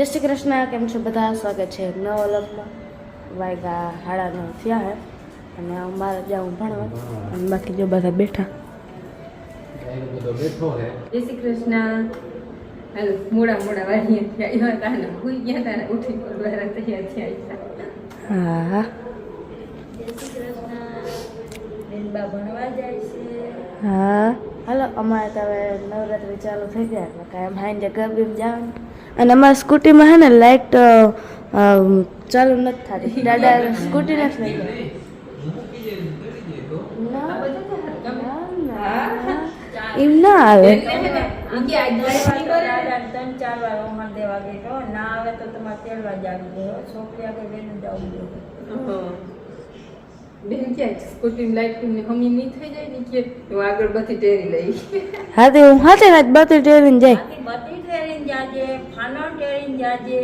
જય શ્રી કૃષ્ણ કેમ છો બધા? સ્વાગત છે નવો લગમાં વાયગા હાડા નવ થયા હે અને અમારે જાઉં ભણવા અને બાકી જો બધા બેઠા. જય શ્રી કૃષ્ણ. હાલો મોડા મોડા વાળીએ થયા હતા ને ભૂઈ ગયા હતા ને ઉઠી પડવા તૈયાર થયા હા. હા બેનબા ભણવા જાય છે. હા. હાલો અમારે તો હવે નવરાત્રિ ચાલુ થઈ ગયા એટલે કાંઈ એમ હાઈને ગરબીમાં જવાનું. અને અમારા સ્કૂટીમાં હે ને લાઇટ ચાલુ નથી થતી. દાદા સ્કૂટી નથી. એમ ના આવે. ત્રણ ચાર વાર ઓમાં દેવા ગયો ના આવે તો તમારે તેડવા જ આવી આગળ લઈને જવું જોઈએ. બેન ક્યાં લાઈટની નહીં થઈ જાય ને હું આગળ બધી ટેરી લઈ. હા તે હું હાથે હાથ બધી ટેરીને જાય. બાકી બધી ટેરીને જાજે ફાનો ટેરીને જાજે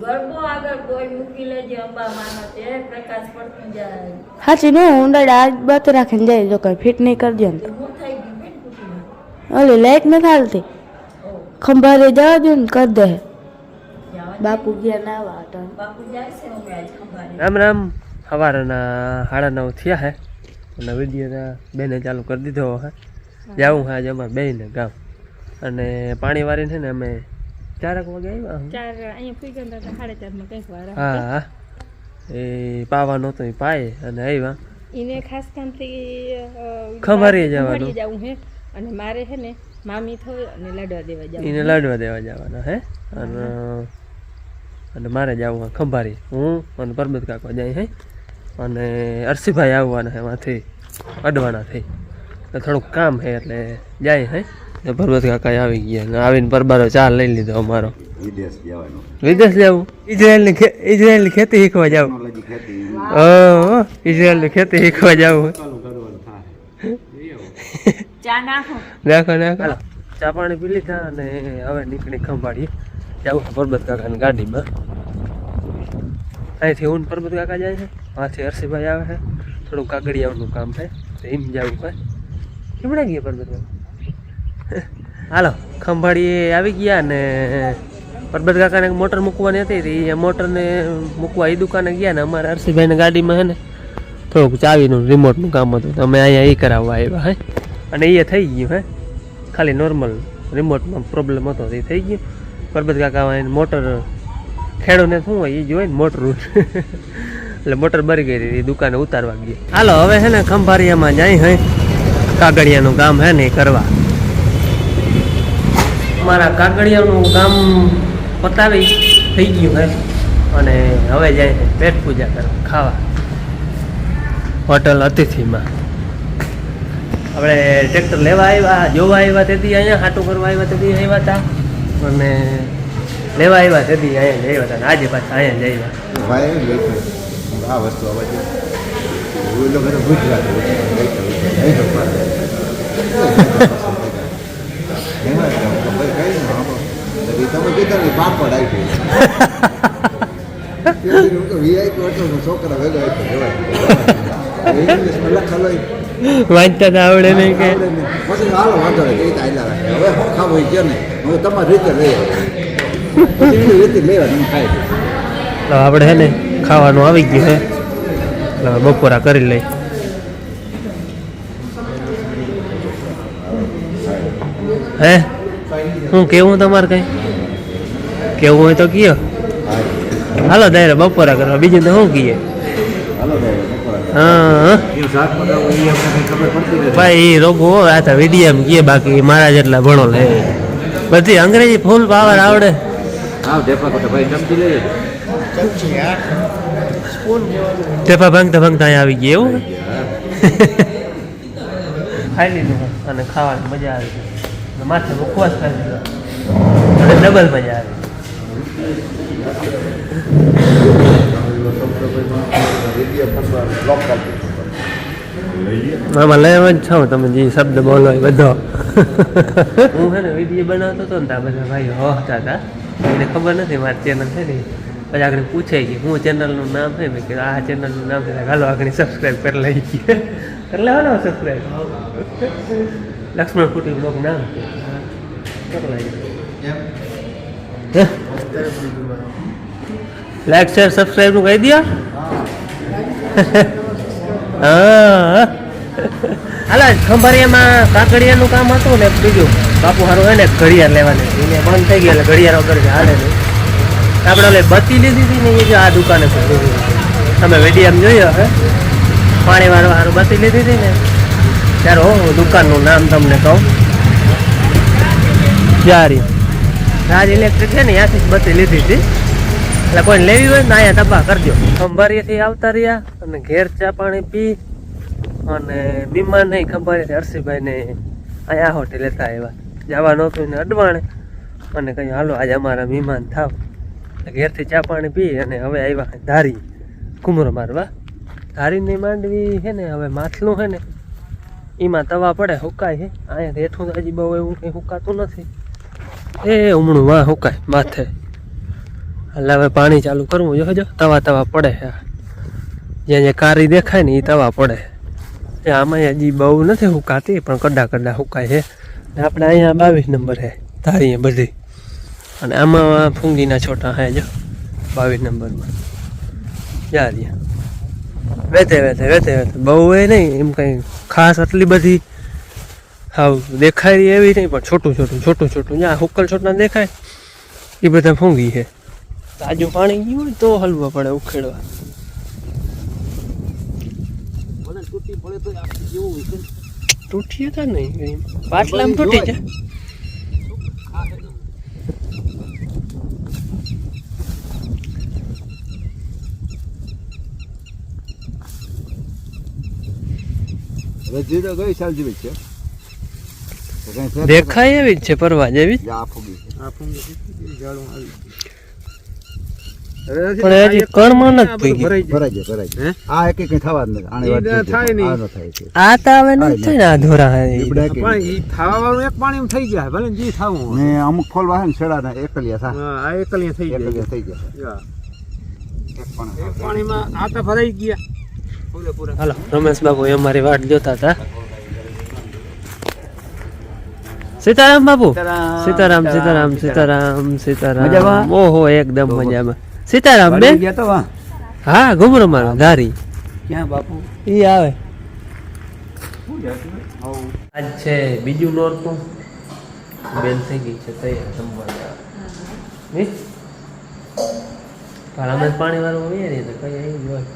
ગરબો આગળ કોઈ મૂકી લેજે અંબા તે પ્રકાશ પડતું જાય. હાચી નો દાદા આજ બત રાખીને જાય જો કઈ ફિટ નહીં કરજો ને. તો હું થઈ ગઈ બેન કુટીમાં ઓલી લાઈટ નથી હાલતી. ખંભારે જવા દો ને કરી દે. બાપુ ગયા ના આવા બાપુ જાય છે અમે ખંભારે રામ રામ. સવારના સાડા નવ થયા હે. અને વીડિયો બેને ચાલુ કરી દીધો હે. જાઉં હા જમા બેને ગામ. અને પાણી વારીને છે ને અમે ચારક વાગે આવ્યા ચાર અહીંયા ફી ગયા હતા સાડા ચારમાં કંઈક વાર હા હા. એ પાવા તો એ પાય અને આવ્યા. એને ખાસ કામથી ખંભાળીએ જવાનું. જવું હે. અને મારે છે ને મામી થઈ અને લાડવા દેવા જવાનું એને લાડવા દેવા જવાના હે. અને અને મારે જવું ખંભારી. હું અને પરબત કાકો જાય હે. અને અરસીભાઈ આવવાના હે માંથી અડવાના થઈ થોડુંક કામ હે એટલે જાય હે. પરબત કાકા આવી ગયા ને આવીને પરબારો ચાર લઈ લીધો અમારો. વિદેશ જવાનો વિદેશ જવું ઇઝરાયલની ખે ઇઝરાયલની ખેતી શીખવા જાવ. ઇઝરાયલની ખેતી શીખવા જવું. ચા નાખો. નાખો ચા પાણી પી લીધા અને હવે નીકળી ખંભાળી. જવું પરબત કાકાની ગાડીમાં. અહીંથી ઊન પરબત કાકા જાય છે. માથે હર્ષિભાઈ આવે છે. થોડું કાગડિયાનું કામ થાય તો એમ જવું હોય કેમડા ગયા પરબત કાકા? હાલો ખંભાળીએ આવી ગયા ને પરબત કાકાને મોટર મૂકવાની હતી એ મોટરને મૂકવા એ દુકાને ગયા ને અમારા હર્ષિભાઈને ગાડીમાં હે ને થોડુંક ચાવીનું રિમોટનું કામ હતું. તો અમે અહીંયા એ કરાવવા આવ્યા હે. અને એ થઈ ગયું હે. ખાલી નોર્મલ રિમોટમાં પ્રોબ્લેમ હતો એ થઈ ગયું. પરબત કાકા મોટર ખેડૂને શું હોય એ જોઈ ને મોટર એટલે મોટર બરી ગઈ હતી દુકાને ઉતારવા ગઈ. હાલો, હવે હે ને ખંભારિયામાં જાય હે. કાગળિયાનું કામ હે ને કરવા. મારા કાગળિયાનું કામ પતાવી થઈ ગયું હે. અને હવે જાય પેટ પૂજા કરવા, ખાવા. હોટલ અતિથિમાં. આપણે ટ્રેક્ટર લેવા આવ્યા, જોવા આવ્યા તેથી અહીંયા, હાટું કરવા આવ્યા તેથી આવ્યા હતા. અને લેવા આવ્યા તેથી અહીંયા જઈ હતા આજે પાછા અહીંયા જઈ આ વસ્તુ આવે છે એ લોકો તો ગુજરાત તમે કીધા પાપડ આવી છોકરા વેલો વાંચતા તો આવડે નહીં કે. પછી હાલો વાંધો નહીં કઈ આયલા રાખે. હવે ખાવું હોય કે નહીં હવે તમારી રીતે લઈ આવો. રીતે લેવા તમે ખાઈ તો આપણે હે ને ખાવાનું આવી ગયું હે. એટલે હવે બપોરા કરી લઈ. હે? શું કેવું તમારે કઈ? કેવું હોય તો કયો. હાલો દાયરે બપોરા કરવા. બીજું તો શું કહીએ ભાઈ રોગો આ તો વિડીયમ કીએ બાકી મારા જેટલા ભણો લે. બધી અંગ્રેજી ફૂલ પાવર આવડે. ટેપા ભાંગતા ભાંગતા અહીંયા આવી ગયા એવું? ખાઈ લીધું અને ખાવાની મજા આવી માથે મુખવાસ ખાઈ લીધો. અને ડબલ મજા આવી આમાં લેવા જ છો તમે જે શબ્દ બોલો એ બધો. હું છે ને વીડિયો બનાવતો હતો ને ત્યાં બધા ભાઈ હોતા હતા. એને ખબર નથી મારી ચેનલ છે ને પછી આગળ પૂછે કે હું ચેનલનું નામ છે મેં કીધું આ ચેનલનું નામ છે હાલો આગળ સબસ્ક્રાઈબ કરી લઈ ગઈ કરી લેવાનો સબસ્ક્રાઈબ લક્ષ્મણ કુટી બ્લોગ નામ કરી લઈ લાઈક શેર સબસ્ક્રાઈબનું કહી દો હા. હાલો ખંભાળિયામાં કાકડિયાનું કામ હતું ને, બીજું. બાપુ હારું હોય ને, ઘડિયાળ લેવાની. એને બંધ થઈ ગયા, એટલે ઘડિયાળ વગર હાલે નહીં. આપણે ઓલે બત્તી લીધી હતી ને, એ જો આ દુકાને તમે વીડિયો જોયો, હે? પાણી વાળો હારું બત્તી લીધી હતી ને. ત્યારે હું દુકાનનું નામ તમને કહું. જારી. રાજ ઇલેક્ટ્રિક છે ને ત્યાંથી જ લીધી હતી. એટલે કોઈ લેવી હોય ને અહીંયા તપા કરજો. ખંભારીએથી આવતા રહ્યા અને ઘેર ચા પાણી પી અને બીમાર નહીં, ખંભાળિયાથી હર્ષિભાઈને અહીંયા હોટે લેતા આવ્યા. જવા નહોતું ને અડવાણે. અને કહ્યું, હાલો, આજે અમારા મહેમાન થાવ. ઘેરથી ચા પાણી પી અને હવે આવ્યા ધારી. કુમરો મારવા. ધારીની માંડવી છે ને, હવે માથલું છે ને, એમાં તવા પડે, હુકાય છે. અહીંયા હેઠું હજી બહુ એવું કંઈ હુકાતું નથી. એ હમણું વાં હુકાય માથે. એટલે હવે પાણી ચાલુ કરવું જોજો તવા તવા પડે જ્યાં જ્યાં કારી દેખાય ને એ તવા પડે. એ આમાં હજી બહુ નથી હુકાતી, પણ કડા કડા હુકાય છે. આપણે અહીંયા બાવીસ નંબર છે, ધારીએ બધી. અને આમાં ફૂંગીના છોટા હે જો, બાવીસ નંબરમાં. જારીએ વેતે વેતે વેતે વેતે બહુ એ નહીં, એમ કંઈ ખાસ આટલી બધી હાવ દેખાય રહી એવી નહીં પણ છોટું છોટું છોટું છોટું. જ્યાં હુકલ છોટના દેખાય એ બધા ફૂંગી છે. તાજું પાણી ગયું હોય તો હલવા પડે ઉખેડવા. તૂટી હતા નહીં પાટલામાં તૂટી જાય. રજી તો ગઈ સાલ જેવી છે. દેખાય એવી જ છે પરવા જેવી? પણ હજી કણમાં થઈ ગઈ જાય આ એક કઈ થવા જ નથી આ તો હવે નથી થાય ને આ ધોરા હે. ઈ. લીમડા કે પણ ઈ ખાવા એક પાણી થઈ જાય ભલે જી થાવું ને અમુક ફોલ વાહે ને છેડા ને એકલિયા થા. આ એકલીએ થઈ થઈ ગયા. એક પાણીમાં આ તો ભરાઈ ગયા. પૂરેપૂરા હાલો રમેશ બાબુ એ અમારી વાટ જોતા હતા. સીતારામ બાપુ? સીતારામ સીતારામ સીતારામ સીતારામ મજામાં? ઓહો એકદમ મજામાં. સીતારામ બે ગયા તો વાહ હા ઘુમરો મારો ધારી. ક્યાં બાપુ? ઈ આવે. આજ છે બીજું નોરતું. બેન થઈ ગઈ છે તૈયાર જમવા નહીં પણ વાળું હોય ને તો કઈ આવી જ હોય.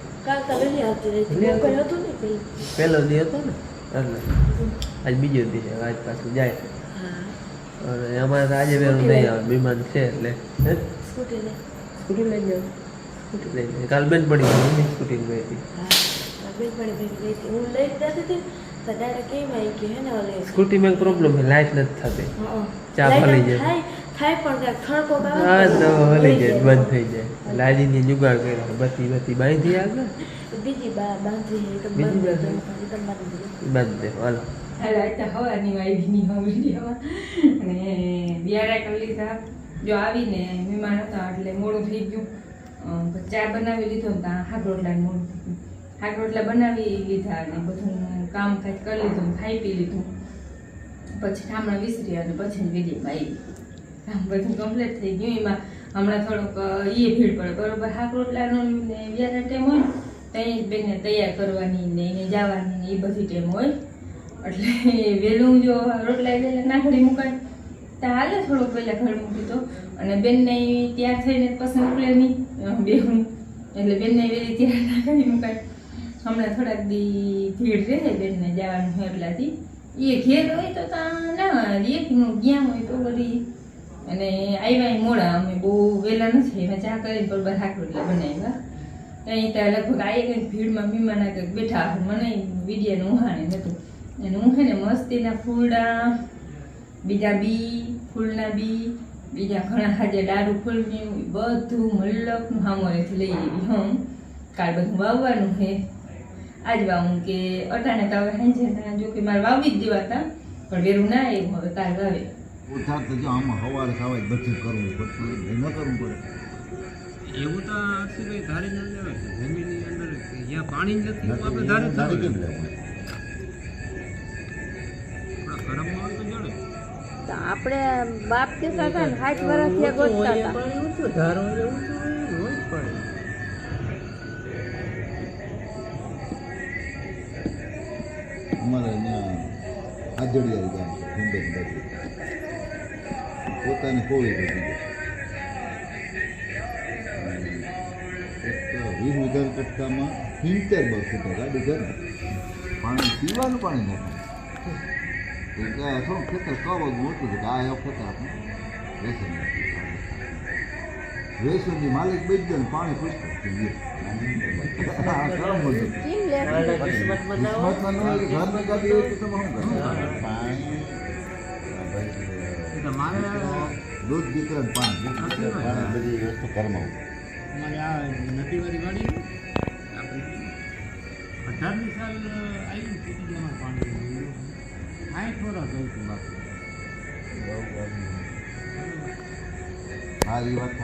પહેલો દી હતો ને એટલે. આજ બીજો દી છે આજ પાછું જાય. અને અમારે તો આજે વેરું નહીં આવે બીમાર છે એટલે. સ્કૂટી લઈ સ્કૂટી સ્કૂટી લઈ જાવ કાલ બેન પડી ગઈ મમ્મી સ્કૂટી ગઈ હતી. બેન પણ ગઈ હું લઈ જતી હતી તો દાદા કેમ આવી ગઈ હે ને ઓલે? સ્કૂટીમાં એક પ્રોબ્લેમ છે લાઈટ નથી થતી. ચા ભલી જાય. થાય પણ હા તો હલી જાય. બંધ થઈ જાય. લાજીની જુગાડ કર્યો. બત્તી બત્તી બાંધી આગળ. બીજી બા બાંધી બીજી બંધ બાંધી? દે હાલો. હાલ આતા હવાની વાયડીની હવડીમાં અને બિયારા કરી લીધા. જો આવીને મહેમાન હતા, એટલે મોડું થઈ ગયું. ચા બનાવી લીધો ત્યાં હાક રોટલા મોડું હાક રોટલા બનાવી લીધા અને બધું કામ કાજ કરી લીધું ખાઈ પી લીધું. પછી ઠામણા વિસરી અને પછી વિડીયોમાં આવી. આમ બધું કમ્પ્લીટ થઈ ગયું. એમાં હમણાં થોડોક એ ભીડ પડે. બરોબર હાક રોટલાનો ને વ્યારા ટાઈમ હોય ત્યાં બેને તૈયાર કરવાની ને એને જવાની ને એ બધી ટાઈમ હોય. એટલે વહેલું જો રોટલા વહેલા નાખડી મુકાય. તો હાલે થોડોક વહેલા ઘર મૂકી તો. અને બેનને તૈયાર થઈને પસંદ ઉકળે નહીં બેહું. એટલે બેનને વહેલી તૈયાર નાખડી મુકાય. હમણાં થોડાક દી ભીડ રહે બેનને જવાનું હોય એટલાથી એ ઘેર હોય તો ત્યાં ના એકનું ગયા હોય તો વળી. અને આવ્યા મોડા, અમે બહુ વહેલા નથી અમે ચા કરીને બરોબર હાક રોટલા બનાવ્યા. ત્યાં ત્યાં લગભગ આવી ગઈ ભીડમાં મહેમાન કંઈક બેઠા, મને વિડીયાનું ઉહાણે નહોતું અને હું છે ને મસ્તીના ફૂલડા બીજા બી ફૂલના બી બીજા ઘણા ખાજે દારૂ ફૂલની બધું મલ્લકનું હામોરેથી લઈ આવી હમ. કાલ બધું વાવવાનું છે. આજ વાવું કે અટાણે તો હવે હેંજે જો કે મારે વાવી જ દેવા હતા પણ વેરું ના એ હવે કાલ વાવે. ઉઠાર તો જો આમાં સવારે સવારે બધું કરવું પડતું ન કરવું પડે. એવું તો આખી ધારી ન લેવાય. જમીનની અંદર જ્યાં પાણી નથી આપણે ધારી ધારી કેમ લેવું? આપણે બાપ કે હતા ને સાઠ વર્ષ ત્યાં ગોતતા હતા. અમારે ત્યાં આજડિયા ગામ છે હિંડન બાજુ. પોતાની કોળી બધી વીસ હજાર કટ્ટામાં સિત્તેર બસો પાણી પીવાનું પાણી નથી. તો કે થોડું ખેતર કવ મોટું છે એવું ખેતર આપણે વેસન વેસનની માલિક બેસી ગયો ને પાણી પૂછતું એટલે દૂધ દીકરા પાણી પાણી બધી વસ્તુ ઘરમાં મારે આ નદીવાળી ગાડી આપણી અઢારમી સાલ આવી ગયા અમારે પાણી સાઠ વર્ષ ગયું હતું બાપુ હા એ વાત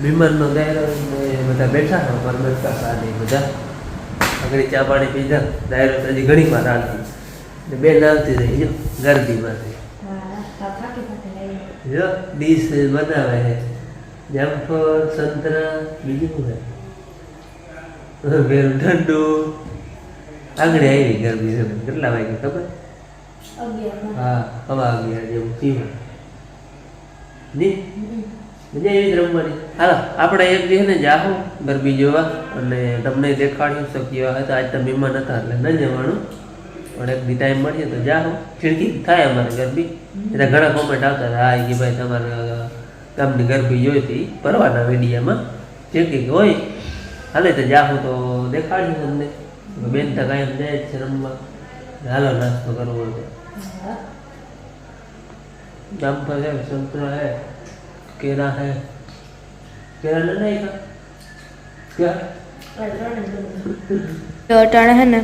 ને બધા બેઠા હતા પરમેશ કાકા બધા. આગળ ચા પાણી પીધા દાયરો હજી ઘણી વાર હાલતી ને બેન આવતી રહી જો ગરબીમાંથી જો, ડીશ બનાવે છે. જામફળ, સંતરા, બીજું શું છે? પેલું ઠંડુ આંગળી આવી ગરબી કેટલા વાગે ખબર? હા, હવા અગિયાર જેવું જ? રમવાની હાલો, આપણે એક દિવસ ને જાહો ગરબી જોવા, અને તમને દેખાડ્યું આજ તો મહેમાન હતા, એટલે ન જવાનું. એક દી ટાઈમ મળીએ તો જાહો. ખીડકી થાય અમારે ગરબી? એટલે ઘણા કોમેન્ટ આવતા હતા, હા કે ભાઈ તમારે ગામની ગરબી જોઈ હતી. પરવાના મીડિયામાં જે હોય, હાલે તો જાહો તો દેખાડ્યું તમને. બેન તો કાંઈ જાય છે રમવા. હાલો, નાસ્તો કરવો હોય તો જામફળ है संतरा है केला है केला नहीं खा क्या તો અટાણે હે ને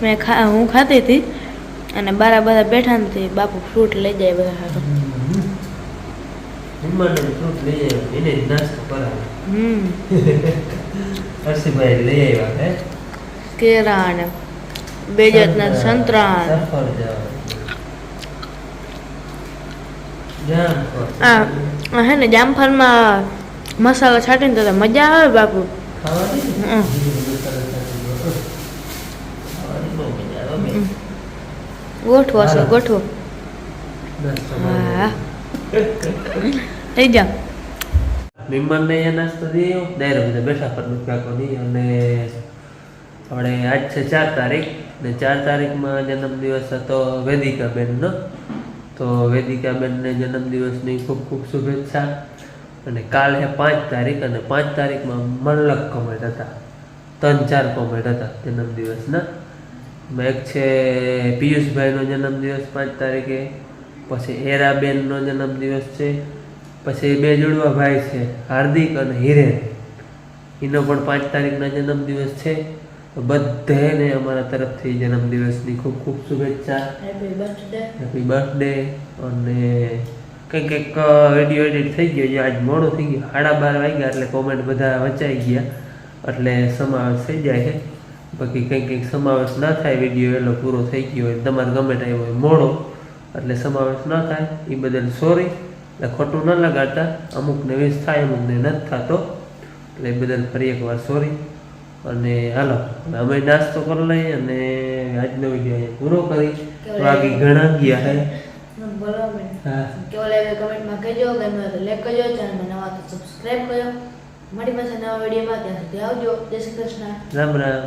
મેં ખા હું ખાતી હતી અને બારા બધા બેઠા નથી બાપુ ફ્રૂટ લઈ જાય બધા હાટું હિમાલય ફ્રૂટ લઈ આવ્યો એને જ નાસ્તો કરાવે હમ હર્ષિભાઈ લઈ આવ્યા હે કેળા ને બે જાતના સંતરા આ હે ને જામફળમાં મસાલા છાંટીને તો મજા આવે બાપુ. ગોઠવો છો ગોઠવો. હા. થઈ જા મહેમાનને અહીંયા નાસ્તો દઈએ ડાયરો બધા બેઠા પર કાકોની અને આપણે આજ છે ચાર તારીખ. ને ચાર તારીખમાં જન્મદિવસ હતો વેદિકાબેનનો. તો વેદિકાબેનને જન્મદિવસની ખૂબ ખૂબ શુભેચ્છા. અને કાલ પાંચ તારીખ અને પાંચ તારીખમાં મલ્લક કોમેન્ટ હતા. ત્રણ ચાર કોમેન્ટ હતા જન્મદિવસના. એક છે પિયુષભાઈનો જન્મદિવસ પાંચ તારીખે. પછી એરાબેનનો જન્મદિવસ છે. પછી બે જોડવા ભાઈ છે, હાર્દિક અને હિરેન. એનો પણ પાંચ તારીખના જન્મદિવસ છે. તો બધાને અમારા તરફથી જન્મદિવસની ખૂબ ખૂબ શુભેચ્છા. હેપી બર્થડે અને કંઈક કંઈક વીડિયો એડિટ થઈ ગયો. છે આજ મોડું થઈ ગયું. સાડા બાર વાગ્યા એટલે કોમેન્ટ બધા વચાઈ ગયા. એટલે સમાવેશ થઈ જાય છે. બાકી કંઈક કંઈક સમાવેશ ના થાય વીડિયો એટલો પૂરો થઈ ગયો હોય તમારે ગમે આવ્યો હોય મોડો. એટલે સમાવેશ ના થાય. એ બદલ સોરી એટલે ખોટું ન લગાડતા. અમુકને વેસ્ટ થાય અમુકને નથી થતો. એટલે એ બદલ ફરી એકવાર સોરી અને હાલો અમે નાસ્તો કરી લઈએ અને આજનો વીડિયો પૂરો કરી બાકી ઘણા ગયા હે. કેવો લાગે કમેન્ટમાં કહેજો. ગમ્યો તો લાઈક કરજો ચેનલમાં નવા તો સબસ્ક્રાઈબ કરજો. મારી પાસે નવા વિડીયોમાં ત્યાં સુધી આવજો. જય શ્રી કૃષ્ણ. રામ રામ.